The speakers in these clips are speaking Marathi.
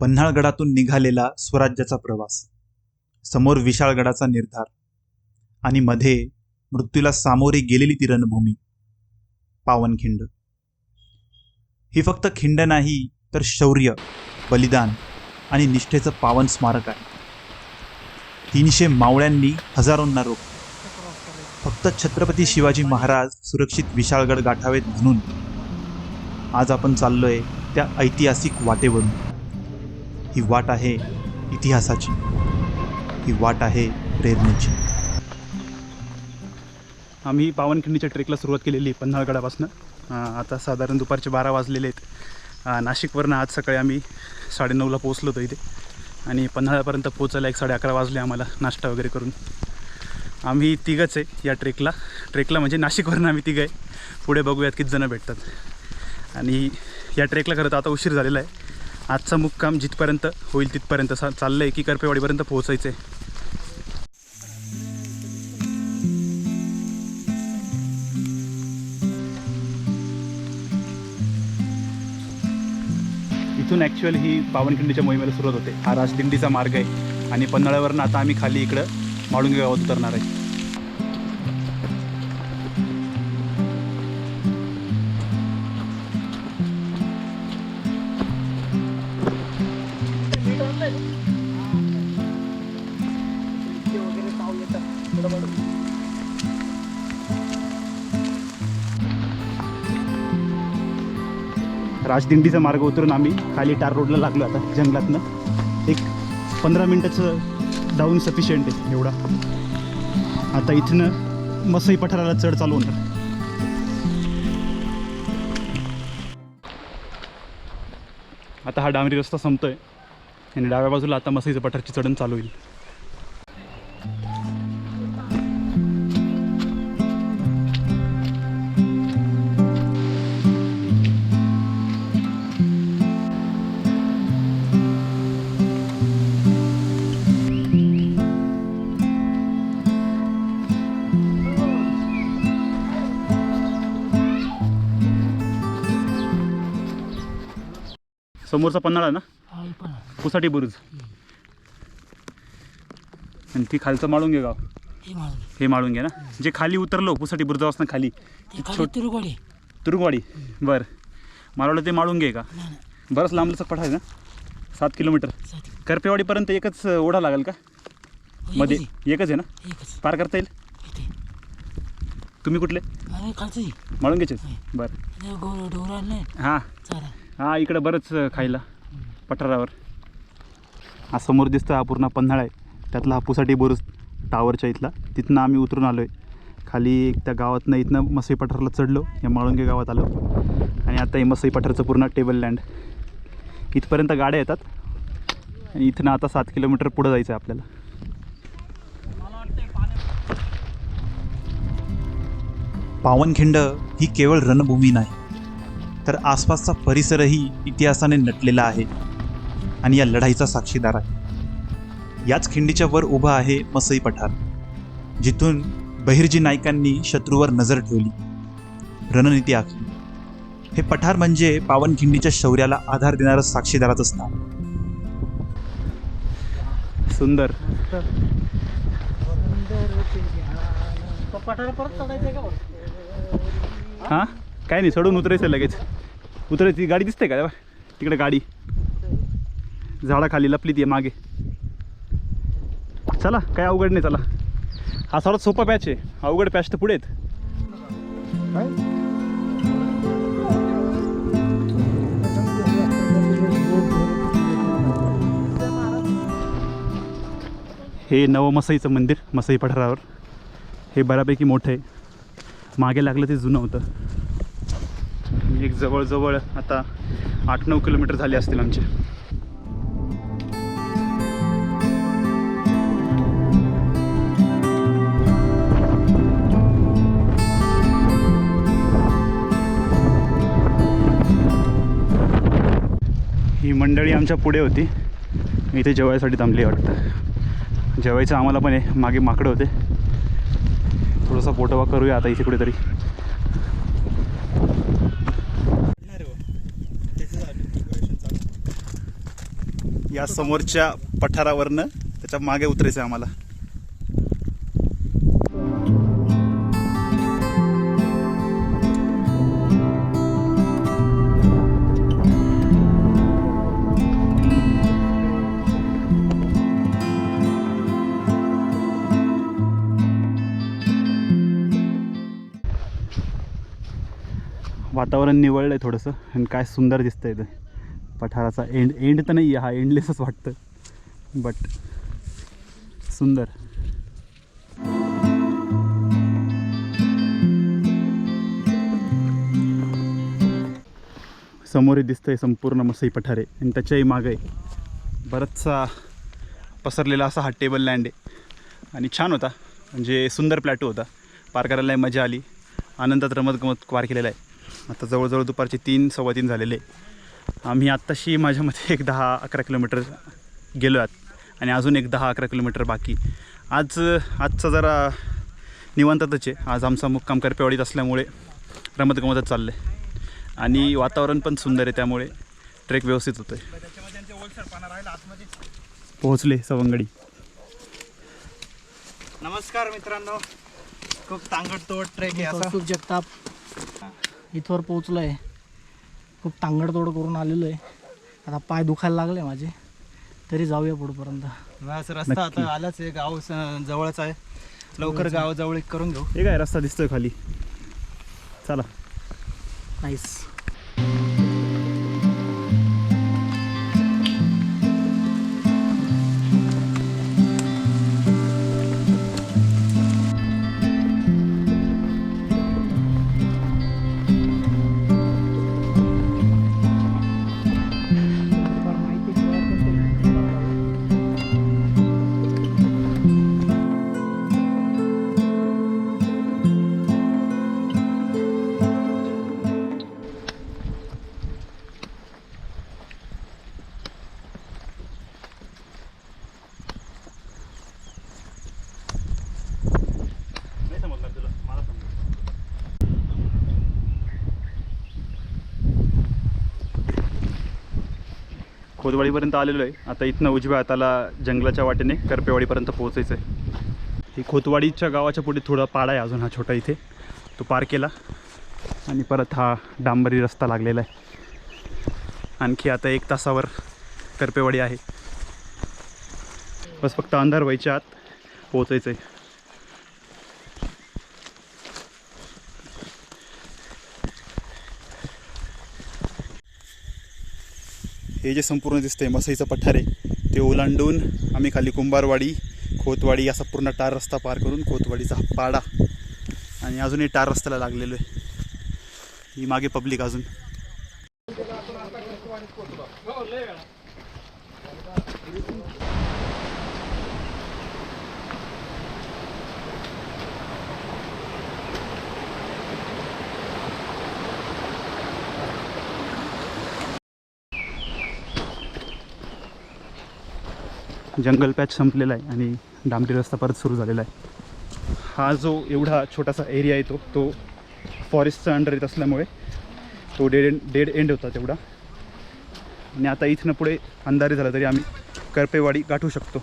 पन्हाळगडातून निघालेला स्वराज्याचा प्रवास समोर विशाळगडाचा निर्धार आणि मध्ये मृत्यूला सामोरी गेलेली ती रणभूमी पावनखिंड. ही फक्त खिंड नाही तर शौर्य बलिदान आणि निष्ठेचं पावन स्मारक आहे. तीनशे मावळ्यांनी हजारोंना रोख फक्त छत्रपती शिवाजी महाराज सुरक्षित विशाळगड गाठावेत म्हणून आज आपण चाललोय त्या ऐतिहासिक वाटेवरून. ही वाट आहे इतिहासाची. ही वाट आहे प्रेरणेची. आम्ही पावनखिंडीच्या ट्रेकला सुरुवात केलेली आहे पन्हाळगडापासून. आता साधारण दुपारचे बारा वाजलेले आहेत. नाशिकवरनं आज सकाळी आम्ही साडेनऊला पोहोचलो होतो इथे. आणि पन्हाळ्यापर्यंत पोचायला एक साडे अकरा वाजले आम्हाला नाश्ता वगैरे करून. आम्ही तिघंच आहे या ट्रेकला. ट्रेकला म्हणजे नाशिकवरनं आम्ही तिघं आहे. पुढे बघूयात किती जणं भेटतात. आणि या ट्रेकला खरं तर आता उशीर झालेला आहे. आजचा मुक्काम जिथपर्यंत होईल तिथपर्यंत सा चाललं आहे की करपेवाडीपर्यंत पोहोचायचं आहे इथून ॲक्च्युअल ही पावनखिंडीच्या मोहिमेला सुरुवात होते. हा राजदिंडीचा मार्ग आहे. आणि पन्हाळ्यावरनं आता आम्ही खाली इकडं माळुंगे गावात उतरणार आहे. राजदिंडीचा मार्ग उतरून आम्ही खाली टार रोडला लागलो आता जंगलातनं. एक पंधरा मिनटाचं डाऊन सफिशियंट आहे एवढा. आता इथनं मसई पठाराला चढ चालू होणार. आता हा डांबरी रस्ता संपतोय. आणि डाव्या बाजूला आता मसईचं पठारची चढण चालू होईल. समोरचा पन्हाळा ना? पुसाटी बुरुज. आणि ती खालचं माळून गाव. हे माळून घे. ना? जे खाली उतरलो पुसाटी बुरुजापासून खाली. छोट- तिरुगोडी. तुरुंगवाडी बरं. मला ते माळून घे का? बरंच लांबलंच पठार आहे ना? सात किलोमीटर. करपेवाडीपर्यंत एकच ओढा लागेल का? मध्ये. एकच आहे ना? पार करता येईल? तुम्ही कुठले? माळून घ्यायचे बरं. हां. हा इकडं बरंच खायला. पठारावर. हा समोर दिसतं हा पूर्ण पन्हाळा आहे. त्यातला हापूसाठी पुसाटी टावरच्या इथला. तिथनं आम्ही उतरून आलो आहे खाली एक त्या गावातनं इथनं मसई पठाराला चढलो. या माळुंगे गावात आलो. आणि आता हे मसई पठारचं पूर्ण टेबल लँड इथपर्यंत गाड्या येतात. आणि इथनं आता सात किलोमीटर पुढं जायचं आहे आपल्याला. पावनखिंड ही केवळ रणभूमी नाही. तर आसपासचा परिसरही इतिहासाने नटलेला आहे आणि या लढाईचा साक्षीदार आहे. याच खिंडीच्या वर उभा आहे मसई पठार जिथून बहिर्जी नायकांनी शत्रूवर नजर ठेवली. रणनीती आखली. हे पठार म्हणजे पावनखिंडीच्या शौर्याला आधार देणारं साक्षीदाराचं स्थान सुंदर. पठार परत चढायचं का हां? काय नाही चढून उतरायचं लगेच. उतरायची गाडी दिसते का? तिकडे गाडी. झाडाखाली लपली ती मागे. चला काय अवघड नाही चला. हा सर्वात सोपा पॅच आहे. अवघड पॅच तर पुढे आहेत. हे नवमसईचं मंदिर मसई पठारावर. हे बऱ्यापैकी मोठं आहे. मागे लागलं ते जुनं होतं. एक जवळजवळ आता आठ नऊ किलोमीटर झाले असतील आमचे. ही मंडळी आमच्या पुढे होती. इथे जेवायसाठी थांबली वाटतं. जेवायचं आम्हाला पण आहे. मागे माकडं होते. थोडंसं पोटवा करूया आता इथे कुठेतरी. या समोरच्या पठारावरनं त्याच्यामागे उतरायचं आहे आम्हाला. वातावरण निवळलं आहे थोडंसं आणि काय सुंदर दिसतंय ते पठाराचा एंड एंड तर नाही आहे हा एंडलेसच वाटतं. बट सुंदर. समोर दिसतंय संपूर्ण मसई पठारे आणि त्याच्याही मागे बराचसा पसरलेला असा हा टेबल लँड आहे. आणि छान होता. म्हणजे सुंदर प्लॅटो होता. पार करायला मजा आली. आनंदात रमत गमत पार केलेला आहे. आता जवळजवळ दुपारचे तीन सव्वा तीन झालेले आहे. आम्ही आत्ताशी माझ्या मते एक दहा अकरा किलोमीटर गेलो आहात आणि अजून एक दहा अकरा किलोमीटर बाकी. आज आजचा जरा निवांतच आहे. आज आमचा मुक्काम करपेवाडीत असल्यामुळे रमत गमतच चाललं आहे आणि वातावरण पण सुंदर आहे त्यामुळे ट्रेक व्यवस्थित होतो आहे पोहोचले सवंगडी. नमस्कार मित्रांनो. खूप तांगडतोड ट्रेक आहे कौस्तुभ जगताप. इथवर पोचलो आहे खूप तांगडतोड करून आलेलो आहे आता पाय दुखायला लागले माझे. तरी जाऊया पुढपर्यंत. रस्ता. आता आलाच आहे. गाव स- जवळच आहे. लवकर गाव जवळ करून घेऊ. हे काय रस्ता दिसतोय खाली. चला. नाईस खोदवाडीपर्यंत आलेलो आहे. आता इथनं उजव्या हाताला जंगलाच्या वाटेने करपेवाडीपर्यंत पोहोचायचं आहे ही खोतवाडीच्या गावाच्या पुढे थोडा पाडा आहे अजून हा छोटा इथे. तो पार केला आणि परत हा डांबरी रस्ता लागलेला आहे. आणखी आता एक तासावर करपेवाडी आहे. बस फक्त अंधार व्हायच्या आत पोहोचायचं आहे हे जे संपूर्ण दिसतंय मसईचं पठार आहे ते ओलांडून आम्ही खाली कुंभारवाडी खोतवाडी असा पूर्ण टार रस्ता पार करून खोतवाडीचा हा पाडा आणि अजूनही टार रस्त्याला लागलेलो आहे. ही मागे पब्लिक अजून. जंगल पॅच संपलेला आहे आणि डांबरी रस्ता परत सुरू झालेला आहे. हा जो एवढा छोटासा एरिया आहे तो तो फॉरेस्टचा अंडर येत असल्यामुळे तो डेड एंड डेड एंड होता तेवढा. आणि आता इथनं पुढे अंधारी झाला तरी आम्ही करपेवाडी गाठू शकतो.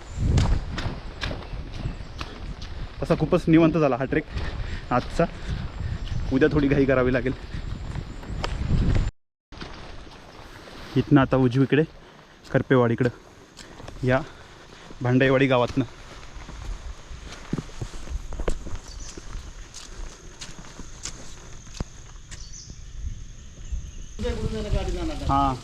तसा खूपच निवंत झाला हा ट्रेक आजचा. उद्या थोडी घाई करावी लागेल. इथनं आता उजवीकडे करपेवाडीकडं. या भांडाईवाडी गावातनं हां.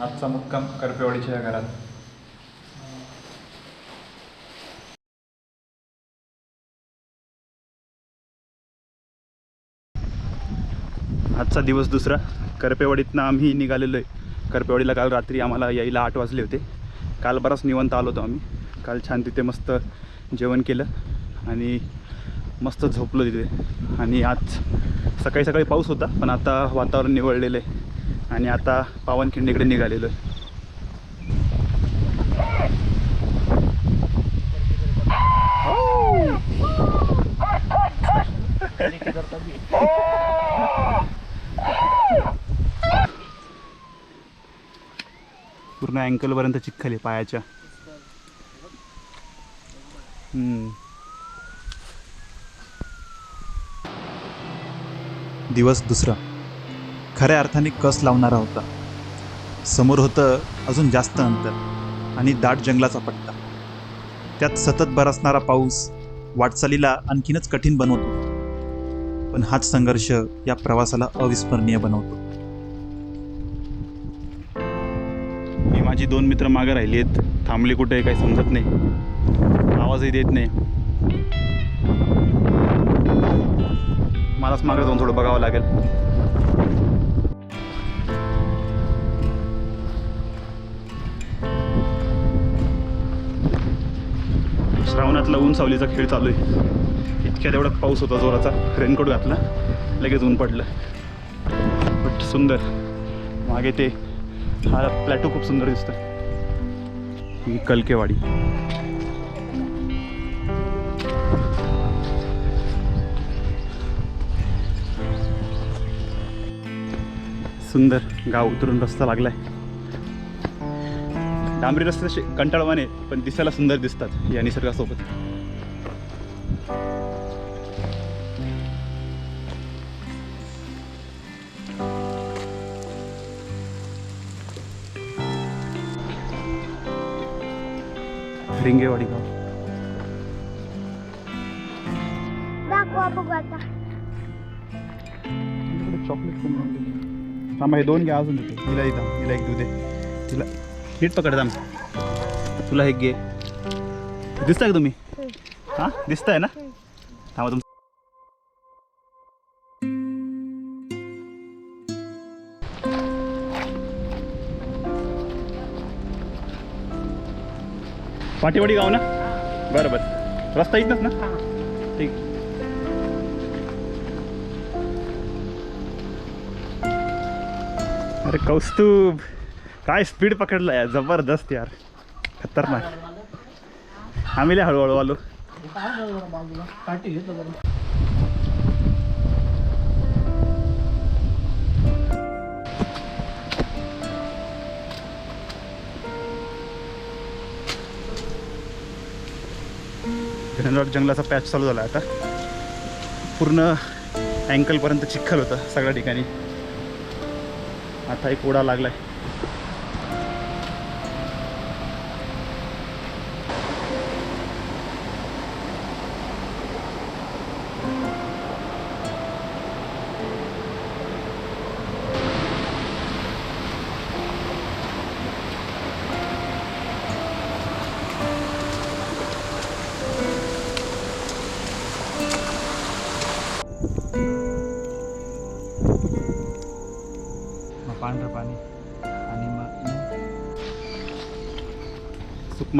आजचा मुक्काम करपेवाडीच्या या घरात. आजचा दिवस दुसरा. करपेवाडीतनं आम्ही निघालेलो आहे करपेवाडीला काल रात्री आम्हाला यायला आठ वाजले होते. काल बराच निवंत आलो होतो आम्ही. काल छान तिथे मस्त जेवण केलं आणि मस्त झोपलो तिथे. आणि आज सकाळी सकाळी पाऊस होता पण आता वातावरण निवळलेलं आहे. आणि आता पावनखिंडीकडे निघालेलो आहे पूर्ण अँकलपर्यंत चिखल आहे पायाच्या. दिवस दुसरा. खऱ्या अर्थाने कस लावणारा होता. समोर होतं अजून जास्त अंतर आणि दाट जंगलाचा पट्टा. त्यात सतत बरसणारा पाऊस वाटचालीला आणखीनच कठीण बनवतो. पण हाच संघर्ष या प्रवासाला अविस्मरणीय बनवतो. माझी दोन मित्र मागं राहिली आहेत थांबली कुठे आहे काही समजत नाही. आवाजही देत नाही. मलाच मागं जाऊन थोडं बघावं लागेल. श्रावणातला ऊन सावलीचा खेळ चालू आहे. इतक्या तेवढा पाऊस होता जोराचा. रेनकोट घातला. लगेच ऊन पडलं. बट सुंदर. मागे ते हा प्लॅटो खूप सुंदर दिसतो ही कलकेवाडी. सुंदर गाव उतरून रस्ता लागलाय. डांबरी रस्ते तसे कंटाळवाने पण दिसायला सुंदर दिसतात या निसर्गासोबत. रिंगेवाडी गाव दाखवा बघू आता. चॉकलेट थांबा हे दोन घ्या अजून देते तिला इथं तिला एक देऊ दे. तिला नीट पकड थांब. तुला एक घे. दिसताय का तुम्ही? हां. दिसताय ना? थांबा तुम पाठीवाडी गाव ना? बरं बरं. रस्ता इथनच ना? ठीक. अरे कौस्तुभ. काय स्पीड पकडला यार. जबरदस्त यार. खतरनाक. आम्ही लय हळूहळू आलो. घनदाट जंगलाचा पॅच चालू झाला आता. पूर्ण अँकलपर्यंत चिखल होतं सगळ्या ठिकाणी. आता एक ओढा लागला आहे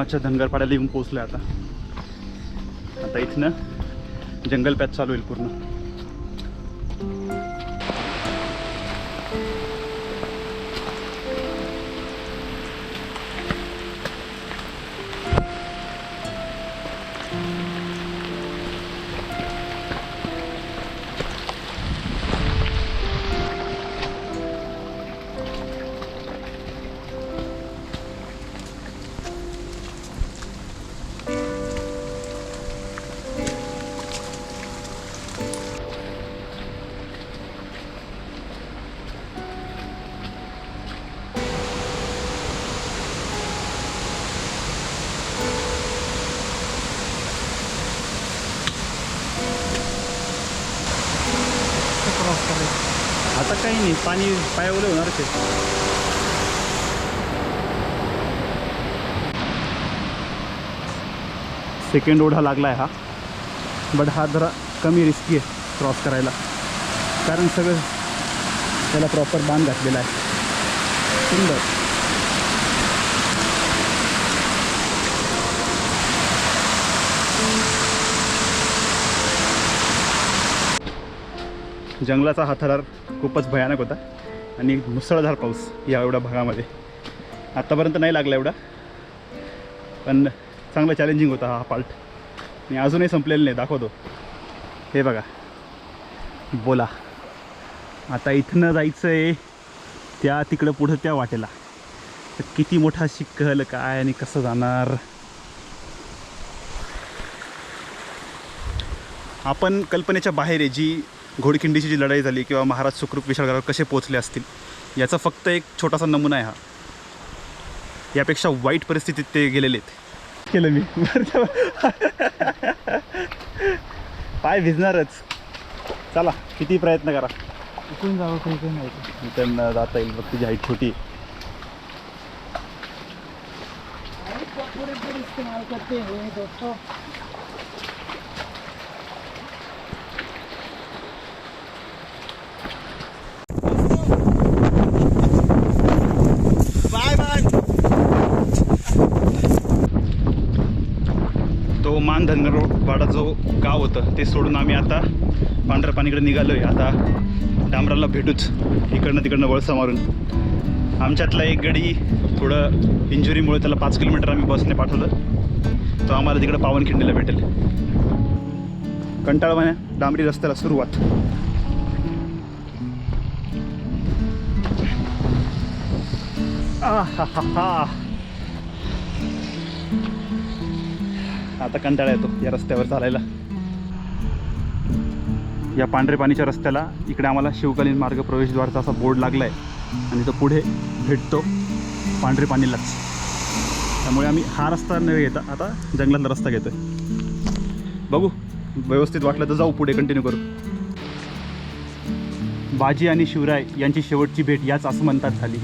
सुकमाच्या धनगरपाड्याला येऊन पोहोचलोय आता. आता इथनं जंगल पॅच चालू होईल पूर्ण. आता काही नाही पाणी पायावले होणार ते. सेकंड ओढा लागला आहे हा. बट हा जरा कमी रिस्की आहे क्रॉस करायला. कारण सगळं त्याला प्रॉपर बांध घातलेला आहे. सुंदर. जंगलाचा हा थरार खूपच भयानक होता आणि मुसळधार पाऊस या एवढ्या भागामध्ये. आत्तापर्यंत नाही लागला एवढा पण चांगला चॅलेंजिंग होता हा पार्ट आणि अजूनही संपलेला नाही दाखवतो. हे बघा. बोला. आता इथनं जायचं आहे त्या तिकडं पुढं त्या वाटेला. तर किती मोठा शिकल काय आणि कसं जाणार? आपण कल्पनेच्या बाहेर आहे जी घोडखिंडीची जी लढाई झाली किंवा महाराज सुखरूप विशाळगडावर कसे पोचले असतील याचा फक्त एक छोटासा नमुना आहे हा. यापेक्षा वाईट परिस्थितीत ते गेलेले आहेत. केलं मी. पाय भिजणारच. चला किती प्रयत्न करा. इकडून जावं इकडून जायचं? त्यांना जाता येईल फक्त तुझी हाईट छोटी आहे. इस्तेमाल करते. हैं दोस्तों तो धनगरवाडा जो गाव होतं ते सोडून आम्ही आता पांढरपाणीकडे निघालो आहे आता डांबराला भेटूच इकडनं तिकडनं वळसा मारून. आमच्यातला एक गडी थोडं इंजुरीमुळे त्याला पाच किलोमीटर आम्ही बसने पाठवलं. तो आम्हाला तिकडं पावनखिंडीला भेटेल. कंटाळवाण्या डांबरी रस्त्याला सुरुवात. आ हा हा आता कंटाळा येतो या रस्त्यावर चालायला. या पांढरे पाणीच्या रस्त्याला इकडे आम्हाला शिवकालीन मार्ग प्रवेशद्वारचा असा बोर्ड लागला आहे आणि तो पुढे भेटतो पांढरे पाणीलाच. त्यामुळे आम्ही हा रस्ता न घेता आता जंगलातला रस्ता घेतोय. बघू व्यवस्थित वाटलं तर जाऊ पुढे कंटिन्यू करू. बाजी आणि शिवराय यांची शेवटची भेट याच असं म्हणतात झाली.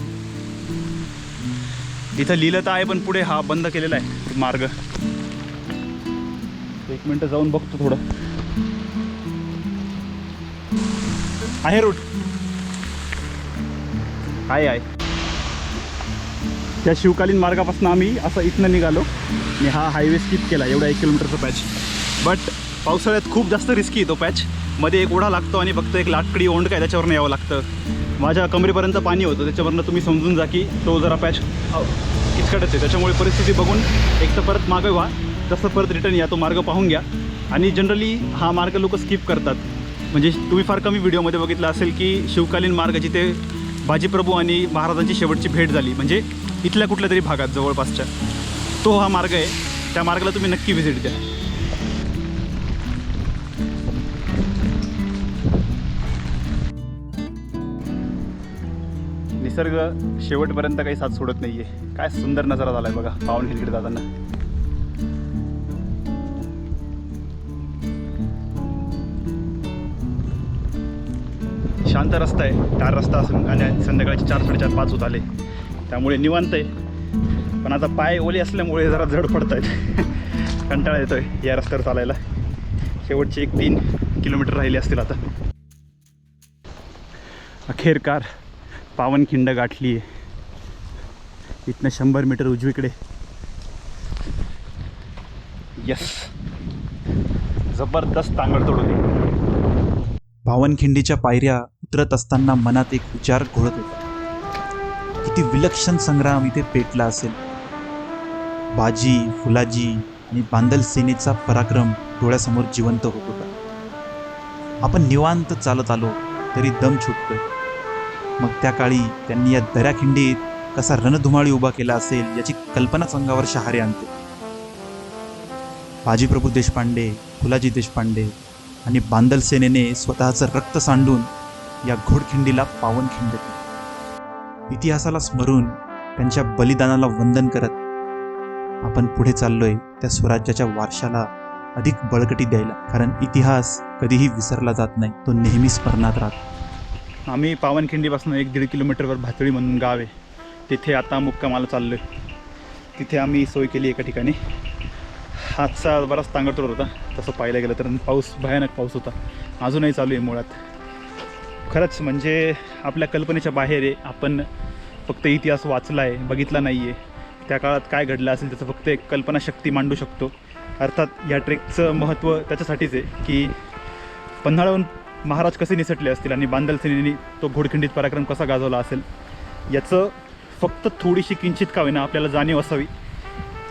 इथं लिहिलं तर आहे पण पुढे हा बंद केलेला आहे मार्ग. एक मिनटं जाऊन बघतो थोडं. आहे रूट आहे आहे. त्या शिवकालीन मार्गापासून आम्ही असं इथनं निघालो. आणि हा हायवे स्किप केला एवढा एक किलोमीटरचा पॅच बट पावसाळ्यात खूप जास्त रिस्की येतो तो पॅच मध्ये एक ओढा लागतो आणि फक्त एक लाटकडी ओंड काय त्याच्यावरनं यावं लागतं. माझ्या कमरेपर्यंत पाणी होतं त्याच्यावरनं तुम्ही समजून जा की तो जरा पॅच हो, किचकटच आहे. त्याच्यामुळे परिस्थिती बघून एक तर परत मागं व्हा. तसं परत रिटर्न या तो मार्ग पाहून घ्या. आणि जनरली हा मार्ग लोक स्किप करतात. म्हणजे तुम्ही फार कमी व्हिडिओमध्ये बघितलं असेल की शिवकालीन मार्ग जिथे बाजीप्रभू आणि महाराजांची शेवटची भेट झाली म्हणजे इथल्या कुठल्या तरी भागात जवळपासच्या. तो हा मार्ग आहे. त्या मार्गाला तुम्ही नक्की व्हिजिट द्या. निसर्ग शेवटपर्यंत काही साथ सोडत नाही आहे काय सुंदर नजारा झाला आहे बघा पावन हिलकडे जाताना शांत रस्ता आहे. चार रस्ता असून आणि संध्याकाळचे चार साडेचार पाच होत आले. त्यामुळे निवांत आहे. पण आता पाय ओले असल्यामुळे जरा जड पडत आहेत कंटाळा येतो आहे या रस्त्यावर चालायला. शेवटचे एक तीन किलोमीटर राहिले असतील आता. अखेरकार पावनखिंड गाठली आहे. इथनं शंभर मीटर उजवीकडे. यस जबरदस्त तांगड तोडली पावनखिंडीच्या पायऱ्या उतरत असताना मनात एक विचार घोळत होता. किती विलक्षण संग्राम इथे पेटला असेल. बाजी फुलाजी आणि बांदल सेनेचा पराक्रम डोळ्यासमोर जिवंत होत होता. आपण निवांत चालत आलो तरी दम छुटतोय. मग त्या काळी त्यांनी या दऱ्याखिंडीत कसा रणधुमाळी उभा केला असेल याची कल्पनाच अंगावर शहारे आणते. बाजीप्रभू देशपांडे फुलाजी देशपांडे आणि बांदल सेनेने स्वतःचं रक्त सांडून या घोडखिंडीला पावनखिंड दिली इतिहासाला स्मरून त्यांच्या बलिदानाला वंदन करत आपण पुढे चाललोय त्या स्वराज्याच्या वारशाला अधिक बळकटी द्यायला. कारण इतिहास कधीही विसरला जात नाही. तो नेहमी स्मरणात राहतो. आम्ही पावनखिंडीपासून एक दीड किलोमीटरवर भातळी म्हणून गाव आहे. तिथे आता मुक्कामाला चाललो आहे तिथे आम्ही सोय केली एका ठिकाणी. हातचा बराच तांगडतोड होता. तसं पाहायला गेलं तर पाऊस भयानक पाऊस होता. अजूनही चालू आहे मुळात. खरंच म्हणजे आपल्या कल्पनेच्या बाहेर आहे. आपण फक्त इतिहास वाचला आहे बघितला नाही आहे त्या काळात काय घडलं असेल त्याचं फक्त एक कल्पनाशक्ती मांडू शकतो. अर्थात या ट्रेकचं महत्त्व त्याच्यासाठीच आहे की पन्हाळाहून महाराज कसे निसटले असतील आणि बांदल सेनेने तो घोडखिंडीत पराक्रम कसा गाजवला असेल याचं फक्त थोडीशी किंचित का होईना आपल्याला जाणीव असावी.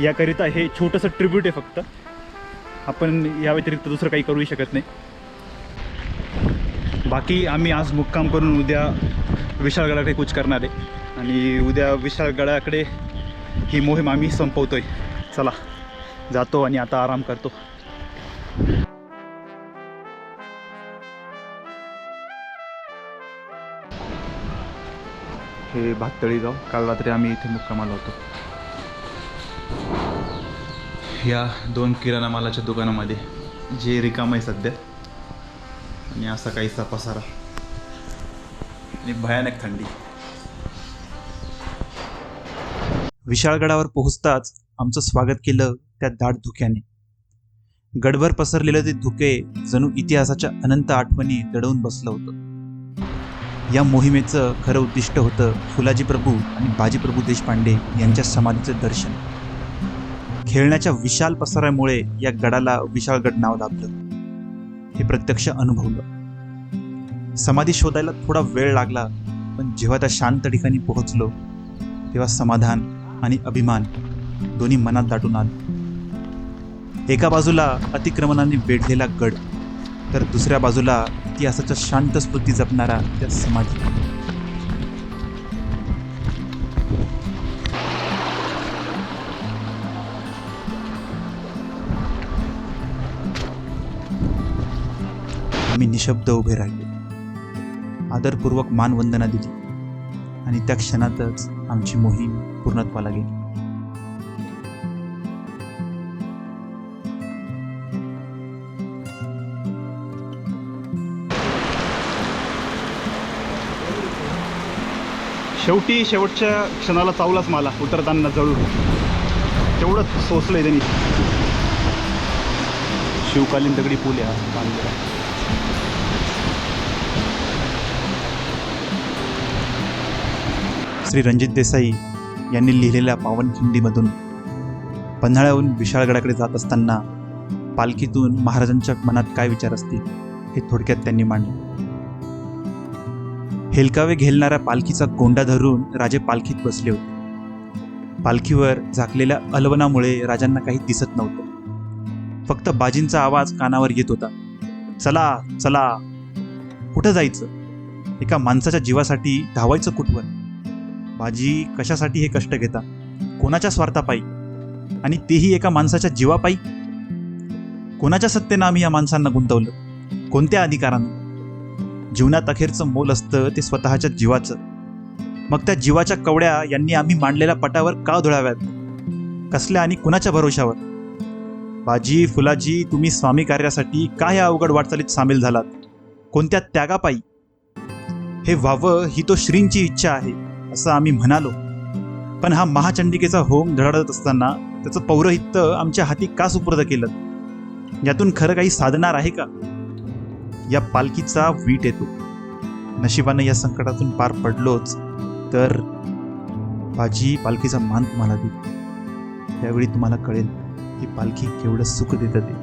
याकरिता हे छोटंसं ट्रिब्यूट आहे फक्त. आपण या व्यतिरिक्त दुसरं काही करूही शकत नाही. बाकी आम्ही आज मुक्काम करून उद्या विशाळगडाकडे कूच करणार आहे. आणि उद्या विशाळगडाकडे ही मोहीम आम्ही संपवतो आहे चला जातो आणि आता आराम करतो. हे भाततळी जाऊ. काल रात्री आम्ही इथे मुक्कामाला होतो. या दोन किराणा मालाच्या दुकानामध्ये जे रिकाम आहे सध्या आणि असा काहीसा पसारा. आणि भयानक थंडी. विशाळगडावर पोहोचताच आमचं स्वागत केलं त्या दाट धुक्याने. गडभर पसरलेलं ते धुके जणू इतिहासाच्या अनंत आठवणी दडवून बसलं होतं. या मोहिमेचं खरं उद्दिष्ट होतं फुलाजी प्रभू आणि बाजीप्रभू देशपांडे यांच्या समाधीचं दर्शन. खेळण्याच्या विशाल पसाऱ्यामुळे या गडाला विशाळगड नाव लाभलं. हे प्रत्यक्ष अनुभवलं. समाधी शोधायला थोडा वेळ लागला पण जेव्हा त्या शांत ठिकाणी पोहोचलो तेव्हा समाधान आणि अभिमान दोन्ही मनात दाटून आले. एका बाजूला अतिक्रमणाने वेढलेला गड तर दुसऱ्या बाजूला इतिहासाच्या शांत स्मृती जपणारा त्या समाधी. आम्ही निशब्द उभे राहिले. आदरपूर्वक मानवंदना दिली. आणि त्या क्षणातच आमची मोहीम पूर्णत्वाला गेली. शेवटी शेवटच्या क्षणाला चावलाच मला उतरताना जळू तेवढंच सोसलंय त्यांनी. शिवकालीन दगडी पूल या श्री रणजित देसाई यांनी लिहिलेल्या पावनखिंडीमधून पन्हाळ्याहून विशाळगडाकडे जात असताना पालखीतून महाराजांच्या मनात काय विचार असतील हे थोडक्यात त्यांनी मांडले. हेलकावे घेलणाऱ्या पालखीचा गोंडा धरून राजे पालखीत बसले होते. पालखीवर झाकलेल्या अलवनामुळे राजांना काही दिसत नव्हतं. फक्त बाजींचा आवाज कानावर येत होता. चला चला. कुठं जायचं? एका माणसाच्या जीवासाठी धावायचं कुठवर? भाजी कशासाठी हे कष्ट घेता? कोणाच्या स्वार्थापायी? आणि तेही एका माणसाच्या जीवापायी? कोणाच्या सत्तेनं आम्ही या माणसांना गुंतवलं? कोणत्या अधिकारानं? जीवनात अखेरचं मोल असतं ते स्वतःच्या जीवाचं. मग त्या जीवाच्या कवड्या यांनी आम्ही मांडलेल्या पटावर का धुळाव्यात? कसल्या आणि कुणाच्या भरोशावर? बाजी फुलाजी तुम्ही स्वामी कार्यासाठी का या अवघड वाटचालीत सामील झालात? कोणत्या त्यागापायी? हे व्हावं ही तो श्रींची इच्छा आहे. असं आम्ही म्हणालो. पण हा महाचंडिकेचा होम धडाडत असताना त्याचं पौरोहित्य आमच्या हाती का सुपूर्द केलं? यातून खरं काही साधणार आहे का? या पालखीचा वीट येतो. नशिबानं या संकटातून पार पडलोच तर बाजी पालखीचा मान तुम्हाला देईल त्यावेळी तुम्हाला कळेल ही पालखी केवढं सुख देतं ते.